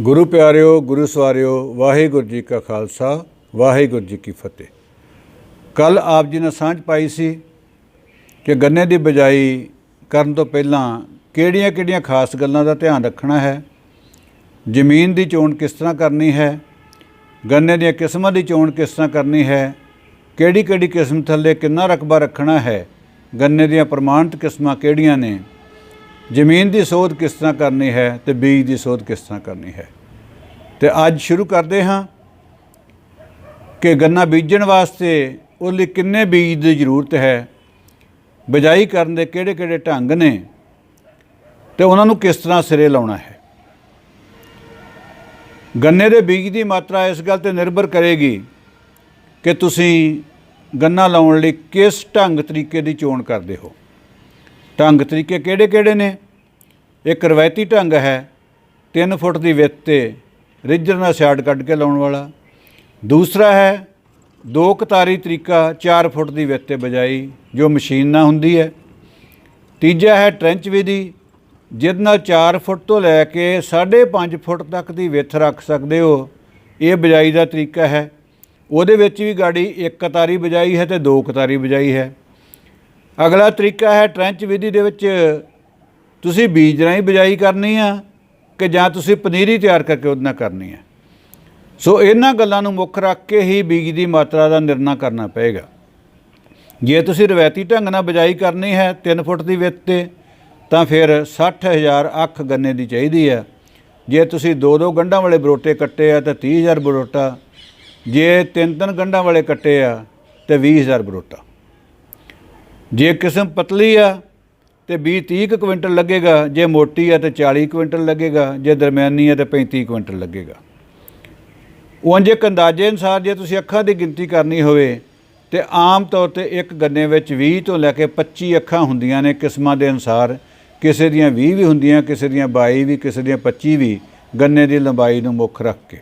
ਗੁਰੂ ਪਿਆਰਿਓ, ਗੁਰੂ ਸਵਾਰਿਓ, ਵਾਹਿਗੁਰੂ ਜੀ ਕਾ ਖਾਲਸਾ, ਵਾਹਿਗੁਰੂ ਜੀ ਕੀ ਫਤਿਹ। ਕੱਲ ਆਪ ਜੀ ਨੇ ਸਾਂਝ ਪਾਈ ਸੀ ਕਿ ਗੰਨੇ ਦੀ ਬਜਾਈ ਕਰਨ ਤੋਂ ਪਹਿਲਾਂ ਕਿਹੜੀਆਂ-ਕਿਹੜੀਆਂ ਖਾਸ ਗੱਲਾਂ ਦਾ ਧਿਆਨ ਰੱਖਣਾ ਹੈ, ਜ਼ਮੀਨ ਦੀ ਚੋਣ ਕਿਸ ਤਰ੍ਹਾਂ ਕਰਨੀ ਹੈ, ਗੰਨੇ ਦੀਆਂ ਕਿਸਮਾਂ ਦੀ ਚੋਣ ਕਿਸ ਤਰ੍ਹਾਂ ਕਰਨੀ ਹੈ ਕਿਹੜੀ-ਕਿਹੜੀ ਕਿਸਮ ਥੱਲੇ ਕਿੰਨਾ ਰਕਬਾ ਰੱਖਣਾ ਹੈ, ਗੰਨੇ ਦੀਆਂ ਪ੍ਰਮਾਣਿਤ ਕਿਸਮਾਂ ਕਿਹੜੀਆਂ ਨੇ ਜ਼ਮੀਨ ਦੀ ਸੋਧ ਕਿਸ ਤਰ੍ਹਾਂ ਕਰਨੀ ਹੈ ਤੇ ਬੀਜ ਦੀ ਸੋਧ ਕਿਸ ਤਰ੍ਹਾਂ ਕਰਨੀ ਹੈ। ਤੇ ਅੱਜ ਸ਼ੁਰੂ ਕਰਦੇ ਹਾਂ ਕਿ ਗੰਨਾ ਬੀਜਣ ਵਾਸਤੇ ਉਹ ਲਈ ਕਿੰਨੇ ਬੀਜ ਦੀ ਜ਼ਰੂਰਤ ਹੈ, ਬਿਜਾਈ ਕਰਨ ਦੇ ਕਿਹੜੇ-ਕਿਹੜੇ ਢੰਗ ਨੇ ਤੇ ਉਹਨਾਂ ਨੂੰ ਕਿਸ ਤਰ੍ਹਾਂ ਸਿਰੇ ਲਾਉਣਾ ਹੈ। ਗੰਨੇ ਦੇ ਬੀਜ ਦੀ ਮਾਤਰਾ ਇਸ ਗੱਲ ਤੇ ਨਿਰਭਰ ਕਰੇਗੀ ਕਿ ਤੁਸੀਂ ਗੰਨਾ ਲਾਉਣ ਲਈ ਕਿਸ ਢੰਗ ਤਰੀਕੇ ਦੀ ਚੋਣ ਕਰਦੇ ਹੋ। ਢੰਗ ਤਰੀਕੇ ਕਿਹੜੇ-ਕਿਹੜੇ ਨੇ? ਇੱਕ ਰਵਾਇਤੀ ਢੰਗ ਹੈ 3 ਫੁੱਟ ਦੀ ਵਿੱਥ ਤੇ ਰਿਜਰ ਨਾਲ ਛਾੜ ਕੱਢ ਕੇ ਲਾਉਣ ਵਾਲਾ। ਦੂਸਰਾ ਹੈ ਦੋ ਕਤਾਰੀ ਤਰੀਕਾ 4 ਫੁੱਟ ਦੀ ਵਿੱਥ ਤੇ ਬਜਾਈ, ਜੋ ਮਸ਼ੀਨ ਨਾਲ ਹੁੰਦੀ ਹੈ। ਤੀਜਾ ਹੈ ਟ੍ਰੈਂਚ ਵਿਧੀ ਜਿਹਦੇ ਨਾਲ 4 ਫੁੱਟ ਤੋਂ ਲੈ ਕੇ 5.5 ਫੁੱਟ ਤੱਕ ਦੀ ਵਿੱਥ ਰੱਖ ਸਕਦੇ ਹੋ। ਇਹ ਬਜਾਈ ਦਾ ਤਰੀਕਾ ਹੈ। ਉਹਦੇ ਵਿੱਚ ਵੀ ਗਾੜੀ ਇੱਕ ਕਤਾਰੀ ਬਜਾਈ ਹੈ ਤੇ ਦੋ ਕਤਾਰੀ ਬਜਾਈ ਹੈ। ਅਗਲਾ ਤਰੀਕਾ ਹੈ ਟ੍ਰੈਂਚ ਵਿਧੀ ਦੇ ਵਿੱਚ ਤੁਸੀਂ ਬੀਜ ਰਾਹੀਂ ਬਿਜਾਈ ਕਰਨੀ ਆ ਕਿ ਜਾਂ ਤੁਸੀਂ ਪਨੀਰੀ ਤਿਆਰ ਕਰਕੇ ਉਹਦੇ ਨਾਲ ਕਰਨੀ ਆ। ਸੋ ਇਹਨਾਂ ਗੱਲਾਂ ਨੂੰ ਮੁੱਖ ਰੱਖ ਕੇ ਹੀ ਬੀਜ ਦੀ ਮਾਤਰਾ ਦਾ ਨਿਰਣਾ ਕਰਨਾ ਪਏਗਾ। ਜੇ ਤੁਸੀਂ ਰਵਾਇਤੀ ਢੰਗ ਨਾਲ ਬਿਜਾਈ ਕਰਨੀ ਹੈ 3 ਫੁੱਟ ਦੀ ਵਿੱਥ ਤੇ, ਤਾਂ ਫਿਰ 60000 ਅੱਖ ਗੰਨੇ ਦੀ ਚਾਹੀਦੀ ਹੈ ਜੇ ਤੁਸੀਂ ਦੋ ਦੋ ਗੰਢਾਂ ਵਾਲੇ ਬਰੋਟੇ ਕੱਟੇ ਆ, ਤਾਂ 30000 ਬਰੋਟਾ। ਜੇ ਤਿੰਨ ਤਿੰਨ ਗੰਢਾਂ ਵਾਲੇ ਕੱਟੇ ਆ, ਤੇ 20000 ਬਰੋਟਾ। ਜੇ ਕਿਸਮ ਪਤਲੀ ਆ ਤੇ 20 30 ਕੁ ਕੁਇੰਟਲ ਲੱਗੇਗਾ, ਜੇ ਮੋਟੀ ਆ ਤੇ 40 ਕੁਇੰਟਲ ਲੱਗੇਗਾ, ਜੇ ਦਰਮਿਆਨੀ ਆ ਤੇ 35 ਕੁਇੰਟਲ ਲੱਗੇਗਾ। ਉਂਝ ਇੱਕ ਅੰਦਾਜ਼ੇ ਅਨੁਸਾਰ ਜੇ ਤੁਸੀਂ ਅੱਖਾਂ ਦੀ ਗਿਣਤੀ ਕਰਨੀ ਹੋਵੇ ਤੇ ਆਮ ਤੌਰ ਤੇ ਇੱਕ ਗੰਨੇ ਵਿੱਚ 20 ਤੋਂ ਲੈ ਕੇ 25 ਅੱਖਾਂ ਹੁੰਦੀਆਂ ਨੇ ਕਿਸਮਾਂ ਦੇ ਅਨੁਸਾਰ, ਕਿਸੇ ਦੀਆਂ 20 ਵੀ ਹੁੰਦੀਆਂ, ਕਿਸੇ ਦੀਆਂ 22 ਵੀ, ਕਿਸੇ ਦੀਆਂ 25 ਵੀ, ਗੰਨੇ ਦੀ ਲੰਬਾਈ ਨੂੰ ਮੁੱਖ ਰੱਖ ਕੇ।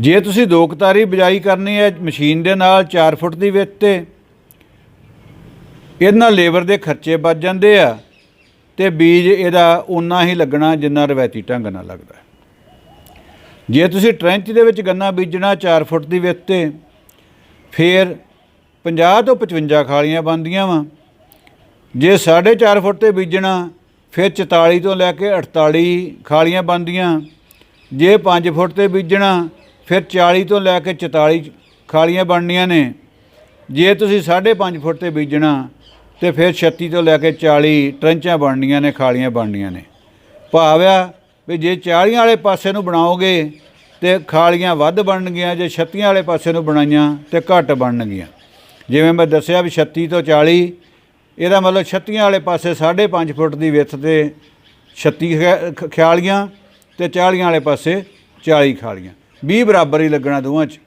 ਜੇ ਤੁਸੀਂ ਦੋ ਕਤਾਰੀ ਬਿਜਾਈ ਕਰਨੀ ਹੈ ਮਸ਼ੀਨ ਦੇ ਨਾਲ 4 ਫੁੱਟ ਦੀ ਵਿੱਥ ਤੇ ਇਹਦੇ ਨਾਲ ਲੇਬਰ ਦੇ ਖਰਚੇ ਬਚ ਜਾਂਦੇ ਆ ਤੇ ਬੀਜ ਇਹਦਾ ਉਨਾ ਹੀ ਲੱਗਣਾ ਜਿੰਨਾ ਰਵਾਇਤੀ ਢੰਗ ਨਾਲ ਲੱਗਦਾ ਜੇ ਤੁਸੀਂ ਟ੍ਰੈਂਚ ਦੇ ਵਿੱਚ ਗੰਨਾ ਬੀਜਣਾ 4 ਫੁੱਟ ਦੀ ਵਿੱਥ ਤੇ, ਫਿਰ 50 ਤੋਂ 55 ਖਾਲੀਆਂ ਬਣਦੀਆਂ ਵਾ। ਜੇ 4.5 ਫੁੱਟ ਤੇ ਬੀਜਣਾ, ਫਿਰ 44 ਤੋਂ ਲੈ ਕੇ 48 ਖਾਲੀਆਂ ਬਣਦੀਆਂ। ਜੇ 5 ਫੁੱਟ ਤੇ ਬੀਜਣਾ, ਫਿਰ 40 ਤੋਂ ਲੈ ਕੇ 44 ਖਾਲੀਆਂ ਬਣਨੀਆਂ ਨੇ। ਜੇ ਤੁਸੀਂ 5.5 ਫੁੱਟ ਤੇ ਬੀਜਣਾ ਤੇ ਫਿਰ 36 ਤੋਂ ਲੈ ਕੇ 40 ਟਰੰਚਾਂ ਬਣਨੀਆਂ ਨੇ, ਖਾਲੀਆਂ ਬਣਨੀਆਂ ਨੇ। ਭਾਵ ਆ ਵੀ ਜੇ 40 ਵਾਲੇ ਪਾਸੇ ਨੂੰ ਬਣਾਓਗੇ ਤੇ ਖਾਲੀਆਂ ਵੱਧ ਬਣਨਗੀਆਂ, ਜੇ 36 ਵਾਲੇ ਪਾਸੇ ਨੂੰ ਬਣਾਈਆਂ ਤੇ ਘੱਟ ਬਣਨਗੀਆਂ। ਜਿਵੇਂ ਮੈਂ ਦੱਸਿਆ ਵੀ 36 ਤੋਂ 40 ਇਹਦਾ ਮਤਲਬ 36 ਵਾਲੇ ਪਾਸੇ 5.5 ਫੁੱਟ ਦੀ ਵਿੱਥ ਤੇ 36 ਖਿਆ- ਖ- ਖਿਆਲੀਆਂ ਤੇ 40 ਵਾਲੇ ਪਾਸੇ 40 ਖਾਲੀਆਂ। 20 ਬਰਾਬਰ ਹੀ ਲੱਗਣਾ ਦੋਵਾਂ 'ਚ।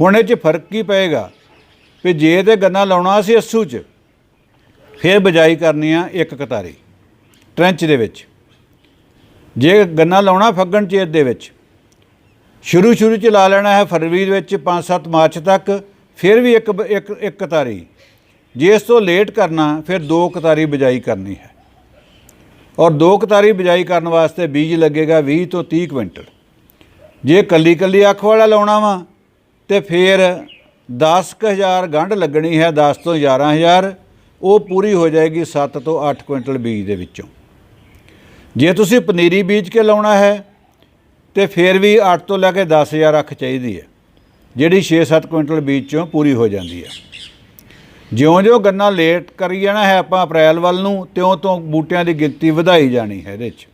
ਹੁਣ ਇਹ 'ਚ ਫ਼ਰਕ ਕੀ ਪਏਗਾ? ਵੀ ਜੇ ਤੇ ਗੰਨਾ ਲਾਉਣਾ ਸੀ ਅੱਸੂ 'ਚ ਫਿਰ ਬਜਾਈ ਕਰਨੀ ਆ ਇੱਕ ਕਤਾਰੀ, ਟ੍ਰੈਂਚ ਦੇ ਵਿੱਚ। ਜੇ ਗੰਨਾ ਲਾਉਣਾ ਫੱਗਣ ਚੇਤ ਦੇ ਵਿੱਚ, ਸ਼ੁਰੂ ਸ਼ੁਰੂ 'ਚ ਲਾ ਲੈਣਾ ਹੈ ਫਰਵਰੀ ਦੇ ਵਿੱਚ 5-7 ਮਾਰਚ ਤੱਕ, ਫਿਰ ਵੀ ਇੱਕ ਇੱਕ ਇੱਕ ਕਤਾਰੀ। ਜੇ ਇਸ ਤੋਂ ਲੇਟ ਕਰਨਾ, ਫਿਰ ਦੋ ਕਤਾਰੀ ਬਿਜਾਈ ਕਰਨੀ ਹੈ। ਔਰ ਦੋ ਕਤਾਰੀ ਬਿਜਾਈ ਕਰਨ ਵਾਸਤੇ ਬੀਜ ਲੱਗੇਗਾ 20 ਤੋਂ 30 ਕੁਇੰਟਲ। ਜੇ ਕੱਲੀ ਕੱਲੀ ਅੱਖ ਵਾਲਾ ਲਾਉਣਾ ਵਾ, ਤੇ ਫਿਰ 10000 ਗੰਢ ਲੱਗਣੀ ਹੈ 10 ਤੋਂ 11000 ਉਹ ਪੂਰੀ ਹੋ ਜਾਏਗੀ 7 ਤੋਂ 8 ਕੁਇੰਟਲ ਬੀਜ ਦੇ ਵਿੱਚੋਂ। ਜੇ ਤੁਸੀਂ ਪਨੀਰੀ ਬੀਜ ਕੇ ਲਾਉਣਾ ਹੈ, ਤੇ ਫਿਰ ਵੀ 8 ਤੋਂ ਲੈ ਕੇ 10000 ਅੱਖ ਚਾਹੀਦੀ ਹੈ, ਜਿਹੜੀ 6-7 ਕੁਇੰਟਲ ਬੀਜ ਚੋਂ ਪੂਰੀ ਹੋ ਜਾਂਦੀ ਹੈ। ਜਿਉਂ-ਜਿਉਂ ਗੰਨਾ ਲੇਟ ਕਰੀ ਜਾਣਾ ਹੈ ਆਪਾਂ ਅਪ੍ਰੈਲ ਵੱਲ ਨੂੰ, ਤਿਉਂ ਤੋਂ ਬੂਟਿਆਂ ਦੀ ਗਿਣਤੀ ਵਧਾਈ ਜਾਣੀ ਹੈ ਇਹਦੇ 'ਚ।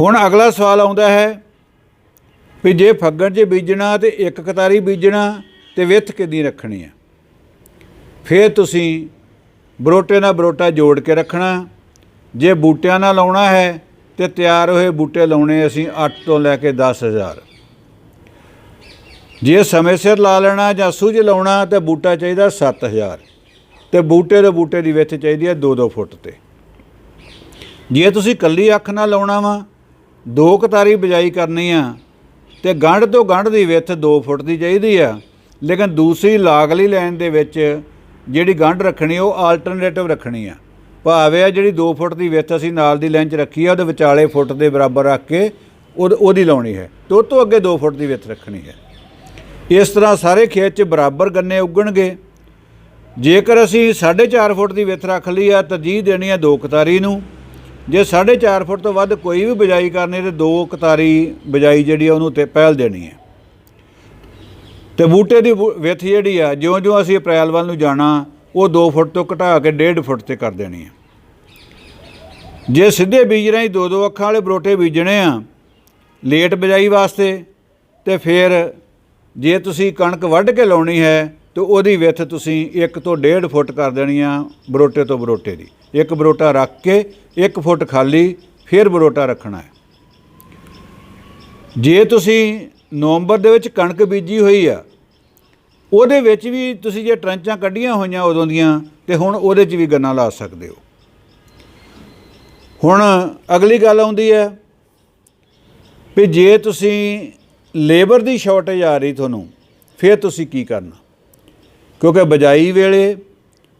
ਹੁਣ ਅਗਲਾ ਸਵਾਲ ਆਉਂਦਾ ਹੈ ਵੀ ਜੇ ਫੱਗਣ 'ਚ ਬੀਜਣਾ ਤੇ ਇੱਕ ਕਤਾਰੀ ਬੀਜਣਾ ਤੇ ਵਿੱਥ ਕਿੰਨੀ ਰੱਖਣੀ ਹੈ? ਫਿਰ ਤੁਸੀਂ ਬਰੋਟੇ ਨਾਲ ਬਰੋਟਾ ਜੋੜ ਕੇ ਰੱਖਣਾ। ਜੇ ਬੂਟਿਆਂ ਨਾਲ ਲਾਉਣਾ ਹੈ, ਤੇ ਤਿਆਰ ਹੋਏ ਬੂਟੇ ਲਾਉਣੇ ਅਸੀਂ 8 ਤੋਂ ਲੈ ਕੇ 10000 ਜੇ ਸਮੇਂ ਸਿਰ ਲਾ ਲੈਣਾ ਜਾਂ ਸੂਝ ਲਾਉਣਾ, ਤੇ ਬੂਟਾ ਚਾਹੀਦਾ 7000 ਤੇ ਬੂਟੇ ਦੇ ਬੂਟੇ ਦੀ ਵਿੱਥ ਚਾਹੀਦੀ ਹੈ 2-2 ਫੁੱਟ ਤੇ। ਜੇ ਤੁਸੀਂ ਕੱਲੀ ਅੱਖ ਨਾਲ ਲਾਉਣਾ ਵਾ, ਦੋ ਕਤਾਰੀ ਬਿਜਾਈ ਕਰਨੀ ਆ, ਤੇ ਗੰਢ ਤੋਂ ਗੰਢ ਦੀ ਵਿੱਥ 2 ਫੁੱਟ ਦੀ ਚਾਹੀਦੀ ਆ। ਲੇਕਿਨ ਦੂਸਰੀ ਲਾਗਲੀ ਲਾਈਨ ਦੇ ਵਿੱਚ ਜਿਹੜੀ ਗੰਢ ਰੱਖਣੀ, ਉਹ ਆਲਟਰਨੇਟਿਵ ਰੱਖਣੀ ਆ। ਭਾਵੇਂ ਆ ਜਿਹੜੀ 2 ਫੁੱਟ ਦੀ ਵਿੱਥ ਅਸੀਂ ਨਾਲ ਦੀ ਲਾਈਨ 'ਚ ਰੱਖੀ ਆ, ਉਹਦੇ ਵਿਚਾਲੇ ਫੁੱਟ ਦੇ ਬਰਾਬਰ ਰੱਖ ਕੇ ਉਹਦੀ ਲਾਉਣੀ ਹੈ। ਤੇ ਉਹ ਤੋਂ ਅੱਗੇ 2 ਫੁੱਟ ਦੀ ਵਿੱਥ ਰੱਖਣੀ ਹੈ। ਇਸ ਤਰ੍ਹਾਂ ਸਾਰੇ ਖੇਤ 'ਚ ਬਰਾਬਰ ਗੰਨੇ ਉੱਗਣਗੇ। ਜੇਕਰ ਅਸੀਂ 4.5 ਫੁੱਟ ਦੀ ਵਿੱਥ ਰੱਖ ਲਈ ਆ, ਤਰਜੀਹ ਦੇਣੀ ਆ ਦੋ ਕਤਾਰੀ ਨੂੰ। ਜੇ 4.5 ਫੁੱਟ ਤੋਂ ਵੱਧ ਕੋਈ ਵੀ ਬਿਜਾਈ ਕਰਨੀ, ਤੇ ਦੋ ਕਤਾਰੀ ਬਿਜਾਈ ਜਿਹੜੀ ਆ, ਉਹਨੂੰ ਤੇ ਪਹਿਲ ਦੇਣੀ ਹੈ। ਤੇ ਬੂਟੇ ਦੀ ਬੂ- ਵਿੱਥ ਜਿਹੜੀ ਆ, ਜਿਉਂ-ਜਿਉਂ ਅਸੀਂ ਅਪ੍ਰੈਲ ਵੱਲ ਨੂੰ ਜਾਣਾ, ਉਹ 2 ਫੁੱਟ ਤੋਂ ਘਟਾ ਕੇ 1.5 ਫੁੱਟ ਤੇ ਕਰ ਦੇਣੀ ਹੈ ਜੇ ਸਿੱਧੇ ਬੀਜ ਰਹੇ ਦੋ ਦੋ ਅੱਖਾਂ ਵਾਲੇ ਬਰੋਟੇ ਬੀਜਣੇ ਆ, ਲੇਟ ਬਿਜਾਈ ਵਾਸਤੇ, ਤੇ ਫਿਰ ਜੇ ਤੁਸੀਂ ਕਣਕ ਵੱਢ ਕੇ ਲਾਉਣੀ ਹੈ, ਤੇ ਉਹਦੀ ਵਿੱਥ ਤੁਸੀਂ 1 ਤੋਂ 1.5 ਫੁੱਟ ਕਰ ਦੇਣੀ ਆ, ਬਰੋਟੇ ਤੋਂ ਬਰੋਟੇ ਦੀ। ਇੱਕ ਬਰੋਟਾ ਰੱਖ ਕੇ 1 ਫੁੱਟ ਖਾਲੀ, ਫਿਰ ਬਰੋਟਾ ਰੱਖਣਾ ਹੈ। ਜੇ ਤੁਸੀਂ ਨਵੰਬਰ ਦੇ ਵਿੱਚ ਕਣਕ ਬੀਜੀ ਹੋਈ ਆ। ਉਹਦੇ ਵਿੱਚ ਵੀ ਤੁਸੀਂ ਜੇ ਟਰੰਚਾਂ ਕੱਢੀਆਂ ਹੋਈਆਂ ਉਦੋਂ ਦੀਆਂ, ਤੇ ਹੁਣ ਉਹਦੇ 'ਚ ਵੀ ਗੰਨਾ ਲਾ ਸਕਦੇ ਹੋ। ਹੁਣ ਅਗਲੀ ਗੱਲ ਆਉਂਦੀ ਹੈ ਵੀ ਜੇ ਤੁਸੀਂ ਲੇਬਰ ਦੀ ਸ਼ਾਰਟੇਜ ਆ ਰਹੀ ਤੁਹਾਨੂੰ, ਫਿਰ ਤੁਸੀਂ ਕੀ ਕਰਨਾ? ਕਿਉਂਕਿ ਬਜਾਈ ਵੇਲੇ,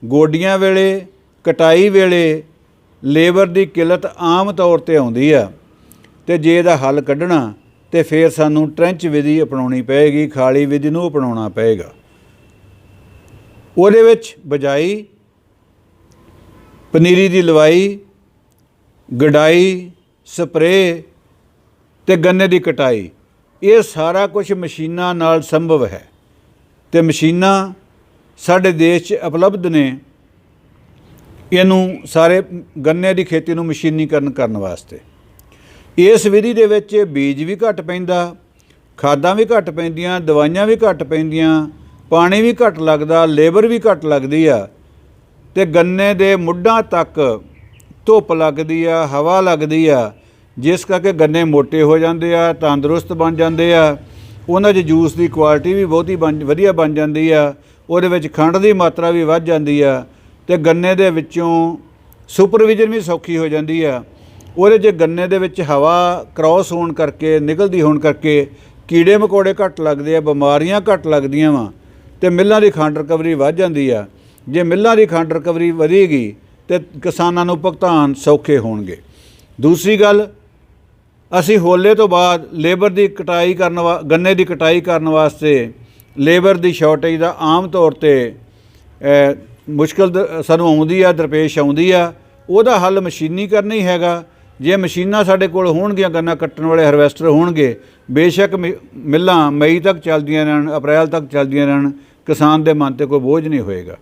ਗੋਡੀਆਂ ਵੇਲੇ, ਕਟਾਈ ਵੇਲੇ ਲੇਬਰ ਦੀ ਕਿੱਲਤ ਆਮ ਤੌਰ ਤੇ ਆਉਂਦੀ ਆ, ਤੇ ਜੇ ਇਹਦਾ ਹੱਲ ਕੱਢਣਾ ਤੇ ਫਿਰ ਸਾਨੂੰ ਟ੍ਰੈਂਚ ਵਿਧੀ ਅਪਣਾਉਣੀ ਪਏਗੀ, ਖਾਲੀ ਵਿਧੀ ਨੂੰ ਅਪਣਾਉਣਾ ਪਏਗਾ। ਉਹਦੇ ਵਿੱਚ ਬਜਾਈ, ਪਨੀਰੀ ਦੀ ਲਵਾਈ, ਗਡਾਈ ਸਪਰੇ ਤੇ ਗੰਨੇ ਦੀ ਕਟਾਈ। ਇਹ ਸਾਰਾ ਕੁਝ ਮਸ਼ੀਨਾਂ ਨਾਲ ਸੰਭਵ ਹੈ ਤੇ ਮਸ਼ੀਨਾਂ ਸਾਡੇ ਦੇਸ਼ 'ਚ ਉਪਲਬਧ ਨੇ। ਇਹਨੂੰ ਸਾਰੇ ਗੰਨੇ ਦੀ ਖੇਤੀ ਨੂੰ ਮਸ਼ੀਨੀਕਰਨ ਕਰਨ ਵਾਸਤੇ। ਇਸ ਵਿਧੀ ਦੇ ਵਿੱਚ ਬੀਜ ਵੀ ਘੱਟ ਪੈਂਦਾ, ਖਾਦਾਂ ਵੀ ਘੱਟ ਪੈਂਦੀਆਂ, ਦਵਾਈਆਂ ਵੀ ਘੱਟ ਪੈਂਦੀਆਂ, ਪਾਣੀ ਵੀ ਘੱਟ ਲੱਗਦਾ, ਲੇਬਰ ਵੀ ਘੱਟ ਲੱਗਦੀ ਆ। ਤੇ ਗੰਨੇ ਦੇ ਮੁੱਢਾਂ ਤੱਕ ਧੁੱਪ ਲੱਗਦੀ ਆ, ਹਵਾ ਲੱਗਦੀ ਆ, ਜਿਸ ਕਰਕੇ ਗੰਨੇ ਮੋਟੇ ਹੋ ਜਾਂਦੇ ਆ, ਤੰਦਰੁਸਤ ਬਣ ਜਾਂਦੇ ਆ। ਉਹਨਾਂ 'ਚ ਜੂਸ ਦੀ ਕੁਆਲਿਟੀ ਵੀ ਬਹੁਤੀ ਬਣ, ਵਧੀਆ ਬਣ ਜਾਂਦੀ ਆ। ਉਹਦੇ ਵਿੱਚ ਖੰਡ ਦੀ ਮਾਤਰਾ ਵੀ ਵੱਧ ਜਾਂਦੀ ਆ। ਤੇ ਗੰਨੇ ਦੇ ਵਿੱਚੋਂ ਸੁਪਰਵਿਜ਼ਨ ਵੀ ਸੌਖੀ ਹੋ ਜਾਂਦੀ ਆ। ਉਹਦੇ ਜੇ ਗੰਨੇ ਦੇ ਵਿੱਚ ਹਵਾ ਕ੍ਰਾਸ ਹੋਣ ਕਰਕੇ, ਨਿਕਲਦੀ ਹੋਣ ਕਰਕੇ ਕੀੜੇ ਮਕੌੜੇ ਘੱਟ ਲੱਗਦੇ ਆ, ਬਿਮਾਰੀਆਂ ਘੱਟ ਲੱਗਦੀਆਂ ਵਾ ਤੇ ਮਿੱਲਾਂ ਦੀ ਖੰਡ ਰਿਕਵਰੀ ਵੱਧ ਜਾਂਦੀ ਆ। ਜੇ ਮਿੱਲਾਂ ਦੀ ਖੰਡ ਰਿਕਵਰੀ ਵਧੇਗੀ ਤੇ ਕਿਸਾਨਾਂ ਨੂੰ ਭੁਗਤਾਨ ਸੌਖੇ ਹੋਣਗੇ। ਦੂਸਰੀ ਗੱਲ, ਅਸੀਂ ਹੋਲੇ ਤੋਂ ਬਾਅਦ ਲੇਬਰ ਦੀ ਕਟਾਈ ਕਰਨ ਵਾ, ਗੰਨੇ ਦੀ ਕਟਾਈ ਕਰਨ ਵਾਸਤੇ ਲੇਬਰ ਦੀ ਸ਼ਾਰਟੇਜ ਦਾ ਆਮ ਤੌਰ ਤੇ ਮੁਸ਼ਕਲ ਦ- ਸਾਨੂੰ ਆਉਂਦੀ ਆ, ਦਰਪੇਸ਼ ਆਉਂਦੀ ਆ। ਉਹਦਾ ਹੱਲ ਮਸ਼ੀਨੀਕਰਨ ਹੀ ਹੈਗਾ। ਜੇ ਮਸ਼ੀਨਾਂ ਸਾਡੇ ਕੋਲ ਹੋਣਗੀਆਂ, ਗੰਨਾ ਕੱਟਣ ਵਾਲੇ ਹਾਰਵੈਸਟਰ ਹੋਣਗੇ, ਬੇਸ਼ੱਕ ਮਿ- ਮਿੱਲਾਂ ਮਈ ਤੱਕ ਚੱਲਦੀਆਂ ਰਹਿਣ, ਅਪ੍ਰੈਲ ਤੱਕ ਚੱਲਦੀਆਂ ਰਹਿਣ, ਕਿਸਾਨ ਦੇ ਮਨ ਤੇ ਕੋਈ ਬੋਝ ਨਹੀਂ ਹੋਏਗਾ।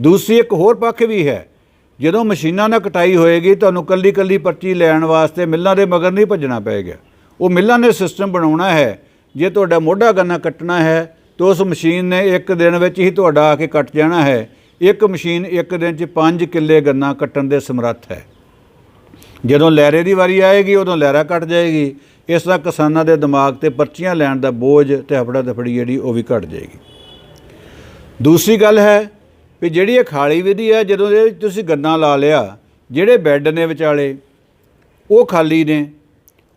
ਦੂਸਰੀ ਇੱਕ ਹੋਰ ਪੱਖ ਵੀ ਹੈ, ਜਦੋਂ ਮਸ਼ੀਨਾਂ ਨਾਲ ਕਟਾਈ ਹੋਏਗੀ, ਤੁਹਾਨੂੰ ਕੱਲੀ ਕੱਲੀ ਪਰਚੀ ਲੈਣ ਵਾਸਤੇ ਮਿੱਲਾਂ ਦੇ ਮਗਰ ਨਹੀਂ ਭੱਜਣਾ ਪਏਗਾ ਉਹ ਮਿੱਲਾਂ ਨੇ ਸਿਸਟਮ ਬਣਾਉਣਾ ਹੈ, ਜੇ ਤੁਹਾਡਾ ਮੋਢਾ ਗੰਨਾ ਕੱਟਣਾ ਹੈ, ਤਾਂ ਉਸ ਮਸ਼ੀਨ ਨੇ ਇੱਕ ਦਿਨ ਵਿੱਚ ਹੀ ਤੁਹਾਡਾ ਆ ਕੇ ਕੱਟ ਜਾਣਾ ਹੈ। ਇੱਕ ਮਸ਼ੀਨ ਇੱਕ ਦਿਨ 'ਚ 5 ਕਿੱਲੇ ਗੰਨਾ ਕੱਟਣ ਦੇ ਸਮਰੱਥ ਹੈ। ਜਦੋਂ ਲਹਿਰੇ ਦੀ ਵਾਰੀ ਆਏਗੀ, ਉਦੋਂ ਲਹਿਰਾ ਕੱਟ ਜਾਏਗੀ। ਇਸ ਤਰ੍ਹਾਂ ਕਿਸਾਨਾਂ ਦੇ ਦਿਮਾਗ ਤੇ ਪਰਚੀਆਂ ਲੈਣ ਦਾ ਬੋਝ ਤੇ ਹਫੜਾ ਦਫੜੀ ਜਿਹੜੀ ਉਹ ਵੀ ਘਟ ਜਾਏਗੀ। ਦੂਸਰੀ ਗੱਲ ਹੈ ਵੀ ਜਿਹੜੀ ਇਹ ਖਾਲੀ ਵਿਧੀ ਹੈ, ਜਦੋਂ ਇਹ ਤੁਸੀਂ ਗੰਨਾ ਲਾ ਲਿਆ, ਜਿਹੜੇ ਬੈੱਡ ਨੇ ਵਿਚਾਲੇ, ਉਹ ਖਾਲੀ ਨੇ।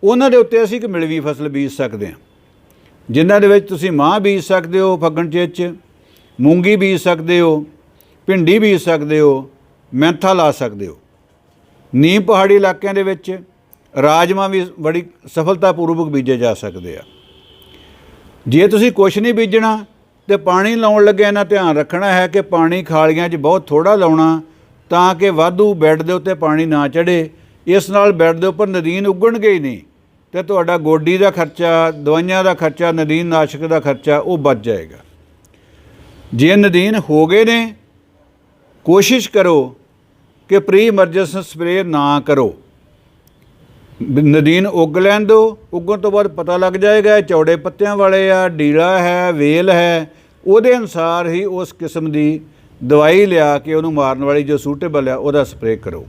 ਉਹਨਾਂ ਦੇ ਉੱਤੇ ਅਸੀਂ ਇੱਕ ਮਿਲਵੀ ਫਸਲ ਬੀਜ ਸਕਦੇ ਹਾਂ। ਜਿਨ੍ਹਾਂ ਦੇ ਵਿੱਚ ਤੁਸੀਂ ਮਾਂ ਬੀਜ ਸਕਦੇ ਹੋ, ਫੱਗਣ 'ਚ ਮੂੰਗੀ ਬੀਜ ਸਕਦੇ ਹੋ, ਭਿੰਡੀ ਬੀਜ ਸਕਦੇ ਹੋ, ਮੈਂਥਾ ਲਾ ਸਕਦੇ ਹੋ। ਨੀਮ ਪਹਾੜੀ ਇਲਾਕਿਆਂ ਦੇ ਵਿੱਚ ਰਾਜਮਾ ਵੀ ਬੜੀ ਸਫਲਤਾਪੂਰਵਕ ਬੀਜੇ ਜਾ ਸਕਦੇ ਆ। ਜੇ ਤੁਸੀਂ ਕੁਛ ਨਹੀਂ ਬੀਜਣਾ ਤੇ ਪਾਣੀ ਲਾਉਣ ਲੱਗੇ ਇਹਨਾਂ ਧਿਆਨ ਰੱਖਣਾ ਹੈ ਕਿ ਪਾਣੀ ਖਾਲੀਆਂ 'ਚ ਬਹੁਤ ਥੋੜਾ ਲਾਉਣਾ ਤਾਂ ਕਿ ਵਾਧੂ ਬੈੱਡ ਦੇ ਉੱਤੇ ਪਾਣੀ ਨਾ ਚੜੇ ਇਸ ਨਾਲ ਬੈੱਡ ਦੇ ਉੱਪਰ ਨਦੀਨ ਉੱਗਣਗੇ ਹੀ ਨਹੀਂ ਤੇ ਤੁਹਾਡਾ ਗੋਡੀ ਦਾ ਖਰਚਾ, ਦਵਾਈਆਂ ਦਾ ਖਰਚਾ, ਨਦੀਨ ਨਾਸ਼ਕ ਦਾ ਖਰਚਾ ਉਹ ਬਚ ਜਾਏਗਾ। ਜੇ ਨਦੀਨ ਹੋ ਗਏ ਨੇ, ਕੋਸ਼ਿਸ਼ ਕਰੋ ਕਿ ਪ੍ਰੀ ਇਮਰਜੈਂਸ ਸਪਰੇਅ ਨਾ ਕਰੋ। ਨਦੀਨ ਉੱਗ ਲੈਣ ਦਿਓ ਉੱਗਣ ਤੋਂ ਬਾਅਦ ਪਤਾ ਲੱਗ ਜਾਏਗਾ, ਇਹ ਚੌੜੇ ਪੱਤਿਆਂ ਵਾਲੇ ਆ ਡੀਲਾ ਹੈ, ਵੇਲ ਹੈ। ਉਹਦੇ ਅਨੁਸਾਰ ਹੀ ਉਸ ਕਿਸਮ ਦੀ ਦਵਾਈ ਲਿਆ ਕੇ ਉਹਨੂੰ ਮਾਰਨ ਵਾਲੀ ਜੋ ਸੂਟੇਬਲ ਆ, ਉਹਦਾ ਸਪਰੇਅ ਕਰੋ।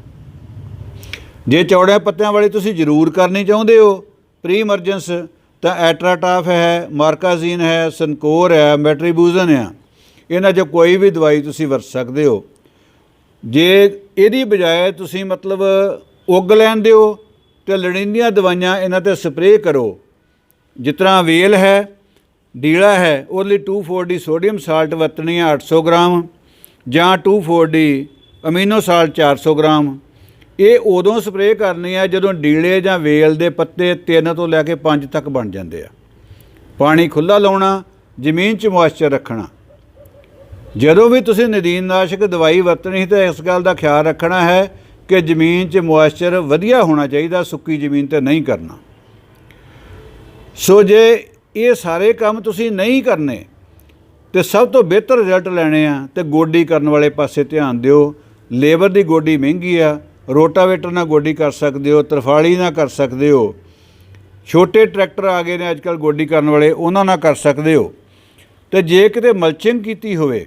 ਜੇ ਚੌੜੇ ਪੱਤਿਆਂ ਵਾਲੀ ਤੁਸੀਂ ਜ਼ਰੂਰ ਕਰਨੀ ਚਾਹੁੰਦੇ ਹੋ, ਪ੍ਰੀ ਐਮਰਜੈਂਸ ਤਾਂ ਐਟਰਾਟਾਫ ਹੈ, ਮਾਰਕਾਜ਼ੀਨ ਹੈ ਸਨਕੋਰ ਹੈ, ਮੈਟਰੀਬੂਜ਼ਨ ਆ। ਇਹਨਾਂ 'ਚੋਂ ਕੋਈ ਵੀ ਦਵਾਈ ਤੁਸੀਂ ਵਰਤ ਸਕਦੇ ਹੋ। ਜੇ ਇਹਦੀ ਬਜਾਏ ਤੁਸੀਂ ਮਤਲਬ ਉੱਗ ਲੈਣ ਦਿਓ ਤੇ ਲੜਿੰਦੀਆਂ ਦਵਾਈਆਂ ਇਹਨਾਂ ਤੇ ਸਪਰੇਅ ਕਰੋ। ਜਿਸ ਤਰ੍ਹਾਂ ਵੇਲ ਹੈ ਡੀਲਾ ਹੈ ਉਹਦੇ ਲਈ 2,4-ਡੀ ਸੋਡੀਅਮ ਸਾਲਟ ਵਰਤਣੀ ਹੈ 800 ਗ੍ਰਾਮ ਜਾਂ 2,4-ਡੀ ਅਮੀਨੋ ਸਾਲਟ 400 ਗ੍ਰਾਮ। ਇਹ ਉਦੋਂ ਸਪਰੇਅ ਕਰਨੀ ਹੈ ਜਦੋਂ ਡੀਲੇ ਜਾਂ ਵੇਲ ਦੇ ਪੱਤੇ 3 ਤੋਂ ਲੈ ਕੇ 5 ਤੱਕ ਬਣ ਜਾਂਦੇ ਆ। ਪਾਣੀ ਖੁੱਲਾ ਲਾਉਣਾ ਜ਼ਮੀਨ 'ਚ ਮੋਇਸਚਰ ਰੱਖਣਾ। ਜਦੋਂ ਵੀ ਤੁਸੀਂ ਨਦੀਨਨਾਸ਼ਕ ਦਵਾਈ ਵਰਤਣੀ ਤਾਂ ਇਸ ਗੱਲ ਦਾ ਖਿਆਲ ਰੱਖਣਾ ਹੈ ਕਿ ਜ਼ਮੀਨ 'ਚ ਮੋਇਸਚਰ ਵਧੀਆ ਹੋਣਾ ਚਾਹੀਦਾ, ਸੁੱਕੀ ਜ਼ਮੀਨ ਤੇ ਨਹੀਂ ਕਰਨਾ। ਸੋ ਜੇ ਇਹ ਸਾਰੇ ਕੰਮ ਤੁਸੀਂ ਨਹੀਂ ਕਰਨੇ, ਤੇ ਸਭ ਤੋਂ ਬਿਹਤਰ ਰਿਜ਼ਲਟ ਲੈਣੇ ਆ, ਤੇ ਗੋਡੀ ਕਰਨ ਵਾਲੇ ਪਾਸੇ ਧਿਆਨ ਦਿਓ। ਲੇਬਰ ਦੀ ਗੋਡੀ ਮਹਿੰਗੀ ਆ, ਰੋਟਾਵੇਟਰ ਨਾਲ ਗੋਡੀ ਕਰ ਸਕਦੇ ਹੋ, ਤਰਫਾਲੀ ਨਾਲ ਕਰ ਸਕਦੇ ਹੋ, ਛੋਟੇ ਟਰੈਕਟਰ ਆ ਗਏ ਨੇ ਅੱਜਕੱਲ ਗੋਡੀ ਕਰਨ ਵਾਲੇ, ਉਹਨਾਂ ਨਾਲ ਕਰ ਸਕਦੇ ਹੋ। ਤੇ ਜੇ ਕਿਤੇ ਮਲਚਿੰਗ ਕੀਤੀ ਹੋਵੇ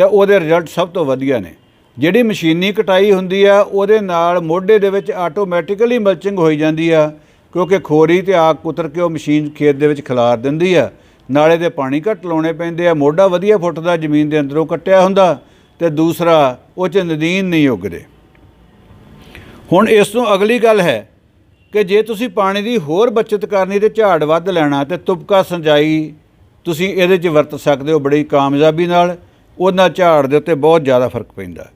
ਤਾਂ ਉਹਦੇ ਰਿਜ਼ਲਟ ਸਭ ਤੋਂ ਵਧੀਆ ਨੇ। ਜਿਹੜੀ ਮਸ਼ੀਨੀ ਕਟਾਈ ਹੁੰਦੀ ਆ, ਉਹਦੇ ਨਾਲ ਮੋਢੇ ਦੇ ਵਿੱਚ ਆਟੋਮੈਟਿਕਲੀ ਮਲਚਿੰਗ ਹੋਈ ਜਾਂਦੀ ਆ, ਕਿਉਂਕਿ ਖੋਰੀ ਤੇ ਆਗ ਕੁਤਰ ਕੇ ਉਹ ਮਸ਼ੀਨ ਖੇਤ ਦੇ ਵਿੱਚ ਖਿਲਾਰ ਦਿੰਦੀ ਆ। ਨਾਲੇ ਦੇ ਪਾਣੀ ਘੱਟ ਲਾਉਣੇ ਪੈਂਦੇ ਆ, ਮੋਢਾ ਵਧੀਆ ਫੁੱਟਦਾ ਜ਼ਮੀਨ ਦੇ ਅੰਦਰੋਂ ਕੱਟਿਆ ਹੁੰਦਾ, ਤੇ ਦੂਸਰਾ, ਉਹ ਚ ਨਦੀਨ ਨਹੀਂ ਉੱਗਦੇ। ਹੁਣ ਇਸ ਤੋਂ ਅਗਲੀ ਗੱਲ ਹੈ ਕਿ ਜੇ ਤੁਸੀਂ ਪਾਣੀ ਦੀ ਹੋਰ ਬਚਤ ਕਰਨੀ ਤੇ ਝਾੜ ਵੱਧ ਲੈਣਾ ਤੇ ਤੁਪਕਾ ਸਿੰਜਾਈ ਤੁਸੀਂ ਇਹਦੇ 'ਚ ਵਰਤ ਸਕਦੇ ਹੋ ਬੜੀ ਕਾਮਯਾਬੀ ਨਾਲ। ਉਹਨਾਂ ਝਾੜ ਦੇ ਉੱਤੇ ਬਹੁਤ ਜ਼ਿਆਦਾ ਫ਼ਰਕ ਪੈਂਦਾ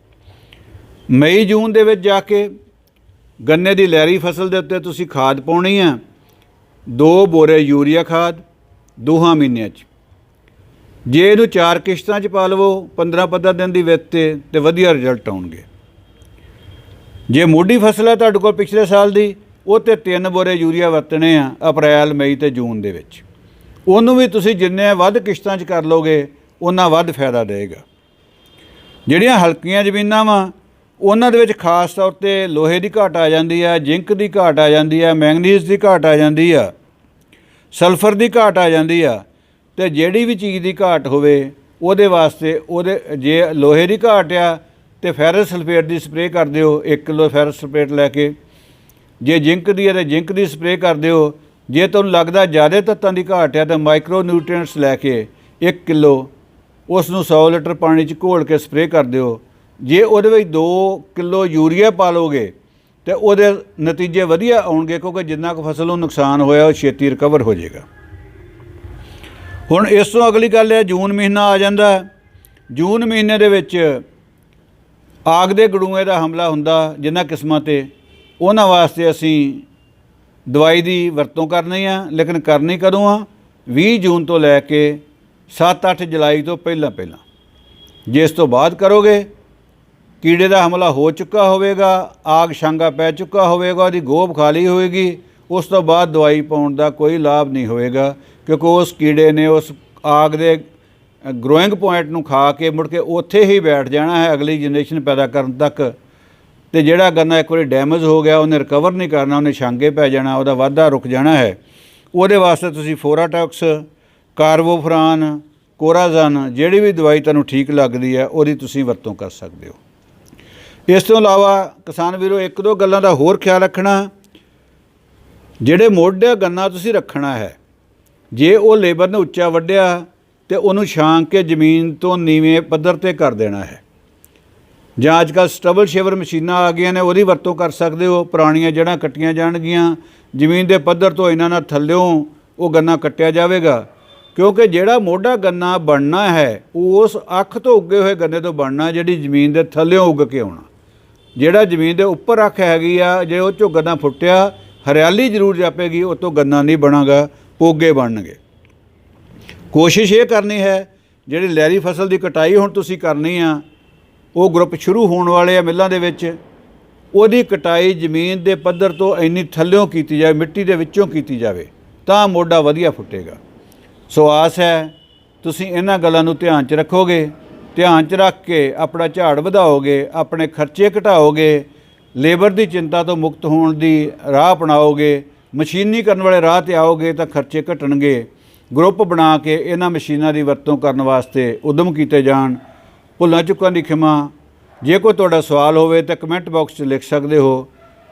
ਮਈ, ਜੂਨ ਦੇ ਵਿੱਚ ਜਾ ਕੇ ਗੰਨੇ ਦੀ ਲਹਿਰੀ ਫਸਲ ਦੇ ਉੱਤੇ ਤੁਸੀਂ ਖਾਦ ਪਾਉਣੀ ਆ ਦੋ ਬੋਰੇ ਯੂਰੀਆ ਖਾਦ, ਦੋਹਾਂ ਮਹੀਨਿਆਂ 'ਚ। ਜੇ ਇਹਨੂੰ ਚਾਰ ਕਿਸ਼ਤਾਂ 'ਚ ਪਾ ਲਵੋ 15 15 ਦਿਨ ਦੀ ਵਿੱਤ ਤੇ ਤੇ ਵਧੀਆ ਰਿਜ਼ਲਟ ਆਉਣਗੇ। ਜੇ ਮੋਢੀ ਫਸਲ ਹੈ ਤੁਹਾਡੇ ਕੋਲ ਪਿਛਲੇ ਸਾਲ ਦੀ, ਉਹ ਤੇ ਤਿੰਨ ਬੋਰੇ ਯੂਰੀਆ ਵਰਤਣੇ ਆ ਅਪ੍ਰੈਲ, ਮਈ ਤੇ ਜੂਨ ਦੇ ਵਿੱਚ। ਉਹਨੂੰ ਵੀ ਤੁਸੀਂ ਜਿੰਨੇ ਵੱਧ ਕਿਸ਼ਤਾਂ 'ਚ ਕਰ ਲੋਗੇ ਉਹਨਾਂ ਵੱਧ ਫਾਇਦਾ ਦੇਵੇਗਾ ਜਿਹੜੀਆਂ ਹਲਕੀਆਂ ਜ਼ਮੀਨਾਂ ਵਾ, ਉਹਨਾਂ ਦੇ ਵਿੱਚ ਖਾਸ ਤੌਰ ਤੇ ਲੋਹੇ ਦੀ ਘਾਟ ਆ ਜਾਂਦੀ ਆ, ਜ਼ਿੰਕ ਦੀ ਘਾਟ ਆ ਜਾਂਦੀ ਆ, ਮੈਂਗਨੀਜ਼ ਦੀ ਘਾਟ ਆ ਜਾਂਦੀ ਆ, ਸਲਫਰ ਦੀ ਘਾਟ ਆ ਜਾਂਦੀ ਆ, ਤੇ ਜਿਹੜੀ ਵੀ ਚੀਜ਼ ਦੀ ਘਾਟ ਹੋਵੇ, ਉਹਦੇ ਵਾਸਤੇ ਉਹਦੇ ਜੇ ਲੋਹੇ ਦੀ ਘਾਟ ਆ, ਤੇ ਫੈਰਸ ਸਲਫੇਟ ਦੀ ਸਪਰੇਅ ਕਰ ਦਿਓ 1 ਕਿਲੋ ਫੈਰਸ ਸਲਫੇਟ ਲੈ ਕੇ। ਜੇ ਜ਼ਿੰਕ ਦੀ ਹੈ ਤੇ ਜ਼ਿੰਕ ਦੀ ਸਪਰੇਅ ਕਰ ਦਿਓ। ਜੇ ਤੁਹਾਨੂੰ ਲੱਗਦਾ ਜ਼ਿਆਦਾ ਤੱਤਾਂ ਦੀ ਘਾਟ ਹੈ ਤਾਂ ਮਾਈਕਰੋ ਨਿਊਟ੍ਰੀਐਂਟਸ ਲੈ ਕੇ 1 ਕਿਲੋ ਉਸ ਨੂੰ 100 ਲੀਟਰ ਪਾਣੀ 'ਚ ਘੋਲ ਕੇ ਸਪਰੇਅ ਕਰ ਦਿਓ। ਜੇ ਉਹਦੇ ਵਿੱਚ 2 ਕਿਲੋ ਯੂਰੀਆ ਪਾ ਲੋਗੇ ਤੇ ਉਹਦੇ ਨਤੀਜੇ ਵਧੀਆ ਆਉਣਗੇ, ਕਿਉਂਕਿ ਜਿੰਨਾ ਕੁ ਫਸਲ ਨੂੰ ਨੁਕਸਾਨ ਹੋਇਆ, ਉਹ ਛੇਤੀ ਰਿਕਵਰ ਹੋ ਜਾਏਗਾ। ਹੁਣ ਇਸ ਤੋਂ ਅਗਲੀ ਗੱਲ ਹੈ, ਜੂਨ ਮਹੀਨਾ ਆ ਜਾਂਦਾ ਜੂਨ ਮਹੀਨੇ ਦੇ ਵਿੱਚ ਆਗ ਦੇ ਗੜੂਏ ਦਾ ਹਮਲਾ ਹੁੰਦਾ ਜਿਨ੍ਹਾਂ ਕਿਸਮਾਂ ਤੇ। ਉਹਨਾਂ ਵਾਸਤੇ ਅਸੀਂ ਦਵਾਈ ਦੀ ਵਰਤੋਂ ਕਰਨੀ ਆ, ਲੇਕਿਨ ਕਰਨੀ ਕਦੋਂ ਆ? 20 ਜੂਨ ਤੋਂ ਲੈ ਕੇ 7-8 ਜੁਲਾਈ ਤੋਂ ਪਹਿਲਾਂ ਪਹਿਲਾਂ। ਜਿਸ ਤੋਂ ਬਾਅਦ ਕਰੋਗੇ, ਕੀੜੇ ਦਾ ਹਮਲਾ ਹੋ ਚੁੱਕਾ ਹੋਵੇਗਾ, ਆਗ ਛਾਂਗਾ ਪੈ ਚੁੱਕਾ ਹੋਵੇਗਾ, ਉਹਦੀ ਗੋਬ ਖਾਲੀ ਹੋਏਗੀ, ਉਸ ਤੋਂ ਬਾਅਦ ਦਵਾਈ ਪਾਉਣ ਦਾ ਕੋਈ ਲਾਭ ਨਹੀਂ ਹੋਵੇਗਾ, ਕਿਉਂਕਿ ਉਸ ਕੀੜੇ ਨੇ ਉਸ ਆਗ ਦੇ ਗਰੋਇੰਗ ਪੁਆਇੰਟ ਨੂੰ ਖਾ ਕੇ ਮੁੜ ਕੇ ਉੱਥੇ ਹੀ ਬੈਠ ਜਾਣਾ ਹੈ, ਅਗਲੀ ਜਨਰੇਸ਼ਨ ਪੈਦਾ ਕਰਨ ਤੱਕ। ਤੇ ਜਿਹੜਾ ਗੰਨਾ ਇੱਕ ਵਾਰੀ ਡੈਮੇਜ ਹੋ ਗਿਆ, ਉਹਨੇ ਰਿਕਵਰ ਨਹੀਂ ਕਰਨਾ, ਉਹਨੇ ਛਾਂਗੇ ਪੈ ਜਾਣਾ, ਉਹਦਾ ਵਾਧਾ ਰੁਕ ਜਾਣਾ ਹੈ। ਉਹਦੇ ਵਾਸਤੇ ਤੁਸੀਂ ਫੋਰਾਟੌਕਸ ਕਾਰਬੋਫਰਾਨ, ਕੋਰਾਜ਼ਨ, ਜਿਹੜੀ ਵੀ ਦਵਾਈ ਤੁਹਾਨੂੰ ਠੀਕ ਲੱਗਦੀ ਹੈ, ਉਹਦੀ ਤੁਸੀਂ ਵਰਤੋਂ ਕਰ ਸਕਦੇ ਹੋ। ਇਸ ਤੋਂ ਇਲਾਵਾ ਕਿਸਾਨ ਵੀਰੋ, ਇੱਕ ਦੋ ਗੱਲਾਂ ਦਾ ਹੋਰ ਖਿਆਲ ਰੱਖਣਾ। ਜਿਹੜੇ ਮੋਢੇ ਗੰਨਾ ਤੁਸੀਂ ਰੱਖਣਾ ਹੈ, ਜੇ ਉਹ ਲੇਬਰ ਨੇ ਉੱਚਾ ਵੱਢਿਆ, ਤੇ ਉਹਨੂੰ ਛਾਂਕ ਕੇ ਜ਼ਮੀਨ ਤੋਂ ਨੀਵੇਂ ਪੱਧਰ ਤੇ ਕਰ ਦੇਣਾ ਹੈ। ਜਾਂ ਅੱਜ ਕੱਲ੍ਹ ਸਟਬਲ ਸ਼ੇਵਰ ਮਸ਼ੀਨਾਂ ਆ ਗਈਆਂ ਨੇ, ਉਹਦੀ ਵਰਤੋਂ ਕਰ ਸਕਦੇ ਹੋ। ਪੁਰਾਣੀਆਂ ਜੜ੍ਹਾਂ ਕੱਟੀਆਂ ਜਾਣਗੀਆਂ। ਜ਼ਮੀਨ ਦੇ ਪੱਧਰ ਤੋਂ ਇਹਨਾਂ ਨਾਲ ਥੱਲਿਓਂ ਉਹ ਗੰਨਾ ਕੱਟਿਆ ਜਾਵੇਗਾ। ਕਿਉਂਕਿ ਜਿਹੜਾ ਮੋਢਾ ਗੰਨਾ ਬਣਨਾ ਹੈ, ਉਹ ਉਸ ਅੱਖ ਤੋਂ ਉੱਗੇ ਹੋਏ ਗੰਨੇ ਤੋਂ ਬਣਨਾ ਜਿਹੜੀ ਜ਼ਮੀਨ ਦੇ ਥੱਲਿਓਂ ਉੱਗ ਕੇ ਆਉਣਾ। ਜਿਹੜਾ ਜ਼ਮੀਨ ਦੇ ਉੱਪਰ ਅੱਖ ਹੈਗੀ ਆ, ਜੇ ਉਹ ਚੋਂ ਗੰਨਾ ਫੁੱਟਿਆ, ਹਰਿਆਲੀ ਜ਼ਰੂਰ ਜਾਪੇਗੀ, ਉਹ ਤੋਂ ਗੰਨਾ ਨਹੀਂ ਬਣਾਗਾ, ਪੋਗੇ ਬਣਨਗੇ। ਕੋਸ਼ਿਸ਼ ਇਹ ਕਰਨੀ ਹੈ, ਜਿਹੜੀ ਲਹਿਰੀ ਫਸਲ ਦੀ ਕਟਾਈ ਹੁਣ ਤੁਸੀਂ ਕਰਨੀ ਆ, ਉਹ ਗਰੁੱਪ ਸ਼ੁਰੂ ਹੋਣ ਵਾਲੇ ਆ ਮਿੱਲਾਂ ਦੇ ਵਿੱਚ, ਉਹਦੀ ਕਟਾਈ ਜ਼ਮੀਨ ਦੇ ਪੱਧਰ ਤੋਂ ਇੰਨੀ ਥੱਲਿਓਂ ਕੀਤੀ ਜਾਵੇ, ਮਿੱਟੀ ਦੇ ਵਿੱਚੋਂ ਕੀਤੀ ਜਾਵੇ, ਤਾਂ ਮੋਢਾ ਵਧੀਆ ਫੁੱਟੇਗਾ। ਸੋ ਆਸ ਹੈ ਤੁਸੀਂ ਇਹਨਾਂ ਗੱਲਾਂ ਨੂੰ ਧਿਆਨ 'ਚ ਰੱਖੋਗੇ, ਧਿਆਨ 'ਚ ਰੱਖ ਕੇ ਆਪਣਾ ਝਾੜ ਵਧਾਓਗੇ, ਆਪਣੇ ਖਰਚੇ ਘਟਾਓਗੇ, ਲੇਬਰ ਦੀ ਚਿੰਤਾ ਤੋਂ ਮੁਕਤ ਹੋਣ ਦੀ ਰਾਹ ਅਪਣਾਓਗੇ, ਮਸ਼ੀਨੀਕਰਨ ਵਾਲੇ ਰਾਹ ਤੇ ਆਓਗੇ ਤਾਂ ਖਰਚੇ ਘਟਣਗੇ। ਗਰੁੱਪ ਬਣਾ ਕੇ ਇਹਨਾਂ ਮਸ਼ੀਨਾਂ ਦੀ ਵਰਤੋਂ ਕਰਨ ਵਾਸਤੇ ਉਦਮ ਕੀਤੇ ਜਾਣ। ਭੁੱਲਾਂ ਚੁੱਕਾਂ ਦੀ ਖਿਮਾ। ਜੇ ਕੋਈ ਤੁਹਾਡਾ ਸਵਾਲ ਹੋਵੇ ਤਾਂ ਕਮੈਂਟ ਬਾਕਸ 'ਚ ਲਿਖ ਸਕਦੇ ਹੋ।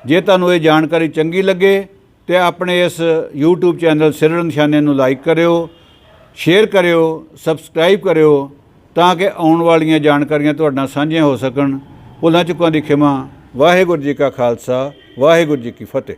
ਜੇ ਤੁਹਾਨੂੰ ਇਹ ਜਾਣਕਾਰੀ ਚੰਗੀ ਲੱਗੇ ਤੇ ਆਪਣੇ ਇਸ YouTube ਚੈਨਲ ਸਿਰੜ ਨਿਸ਼ਾਨੇ ਨੂੰ ਲਾਈਕ ਕਰਿਓ। ਸ਼ੇਅਰ ਕਰਿਓ, ਸਬਸਕ੍ਰਾਈਬ ਕਰਿਓ ਤਾਂ ਕਿ ਆਉਣ ਵਾਲੀਆਂ ਜਾਣਕਾਰੀਆਂ ਤੁਹਾਡੇ ਨਾਲ ਸਾਂਝੀਆਂ ਹੋ ਸਕਣ। ਭੁੱਲਾਂ ਚੁੱਕਾਂ ਦੀ ਖਿਮਾ। ਵਾਹਿਗੁਰੂ ਜੀ ਕਾ ਖਾਲਸਾ, ਵਾਹਿਗੁਰੂ ਜੀ ਕੀ ਫਤਿਹ।